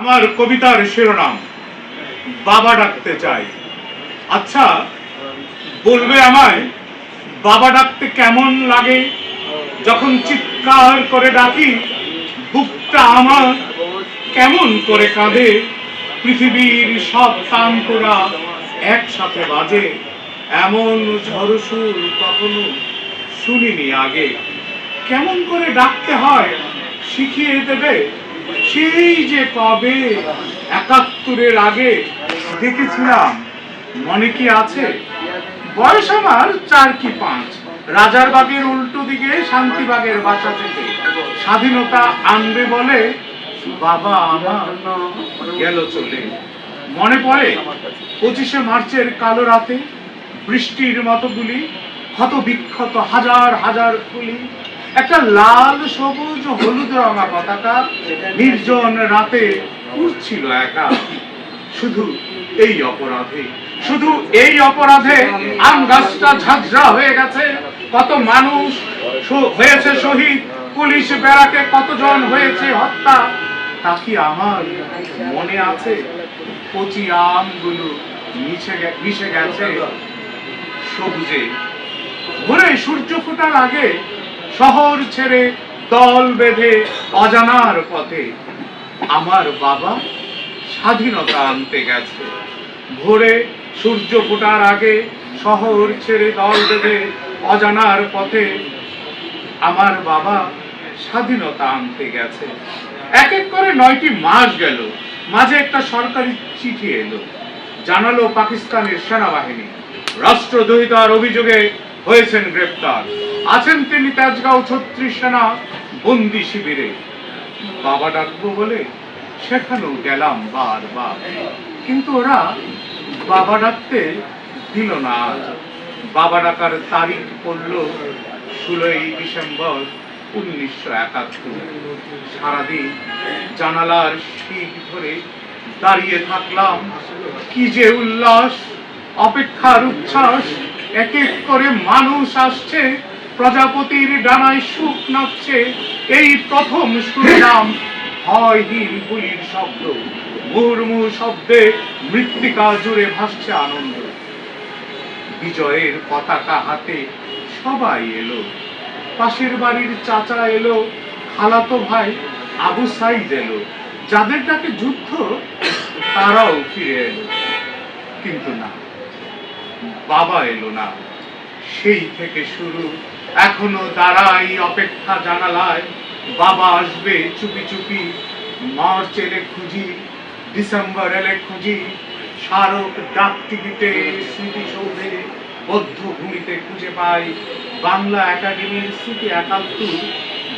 আমার কবিতার শিরোনাম, বাবা ডাকতে চাই। আচ্ছা বলবে আমায়, বাবা ডাকতে কেমন লাগে? যখন চিৎকার করে ডাকি, বুকটা আমার কেমন করে কাঁদে? পৃথিবীর সব তান্তরা একসাথে বাজে। এমন ঝড় সুর কখনো শুনিনি আগে। কেমন করে ডাকতে হয়, শিখিয়ে দেবে সেই যে কবে? একাত্তরের আগে? দেখেছিলাম। মনে কি আছে? বয়স আমার চার কি পাঁচ। রাজার বাগের উল্টো দিকে শান্তিবাগের বাসা থেকে। স্বাধীনতা আনবে বলে, বাবা, আমার গেল চলে। মনে পড়ে পঁচিশে মার্চের কালো রাতে, বৃষ্টির মতো গুলি ক্ষত বিক্ষত হাজার হাজার ফুলি একটা লাল, সবুজ, হলুদ রঙা পতাকা নির্জন রাতে উঠছিল একা। শুধু এই অপরাধে, শুধু এই অপরাধে আম গাছটা ঝাঁঝরা হয়ে গেছে। কত মানুষ হয়েছে শহীদ, পুলিশ বেড়াকে কতজন হয়েছে হত্যা, তা কি আমার মনে আছে? কচি আমগুলো মিশে গেছে সবুজে। ভোরে সূর্য ফোটার আগে শহর ছেড়ে দল বেঁধে অজানার পথে। আমার বাবা স্বাধীনতা আনতে গেছে। ভোরে সূর্য ফোটার আগে শহর ছেড়ে দল বেঁধে অজানার পথে আমার বাবা স্বাধীনতা আনতে গেছে। এক এক করে নয়টি মাস গেল। মাঝে একটা সরকারি চিঠি এলো। জানালো পাকিস্তানের সেনাবাহিনী। রাষ্ট্রদ্রোহিতার অভিযোগে হয়েছেন গ্রেপ্তার। আছেন তিনি তেজগাঁও ছত্রিশ সেনা বন্দি শিবিরে। বাবা ডাকবো বলে সেখানেও গেলাম বারবার। কিন্তু ওরা বাবা ডাকতে দিল না। বাবা ডাকার তারিখ পড়ল ষোলোই ডিসেম্বর উনিশশো একাত্তর। সারাদিন জানালার শীত ধরে দাঁড়িয়ে থাকলাম। কি যে উল্লাস, অপেক্ষার উচ্ছ্বাস, এক এক করে মানুষ আসছে প্রজাপতির ডানায় সুখ নাচছে। এই প্রথম শুনলাম হয়হীন গুলির শব্দ। মুহুর্মুহ শব্দে মৃত্তিকা জুড়ে ভাসছে আনন্দ। বিজয়ের পতাকা হাতে সবাই এলো। পাশের বাড়ির চাচা এলো। খালাতো ভাই আবু সাইদ এলো। যাদের ডাকে যুদ্ধ, তারাও ফিরে এলো। কিন্তু না, বাবা এলো না। সেই থেকে শুরু এখনও দাঁড়াই অপেক্ষা জানালায়। বাবা আসবে, চুপি চুপি। মার্চ এলে খুঁজি, ডিসেম্বর এলে খুঁজি। স্মারক ডাক টিকিটে স্মৃতিসৌধে বদ্ধ ভূমিতে খুঁজে পাই। বাংলা একাডেমির স্মৃতি একাত্তর,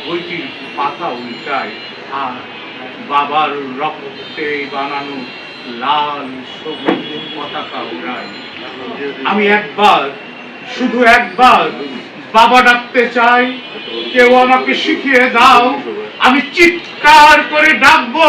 বইটির পাতা উল্টায়। আর বাবার রক্তে বানানো লাল সবুজ পতাকা উড়ায় আমি একবার, শুধু একবার বাবা ডাকতে চাই কেউ আমাকে শিখিয়ে দাও। আমি চিৎকার করে ডাকবো।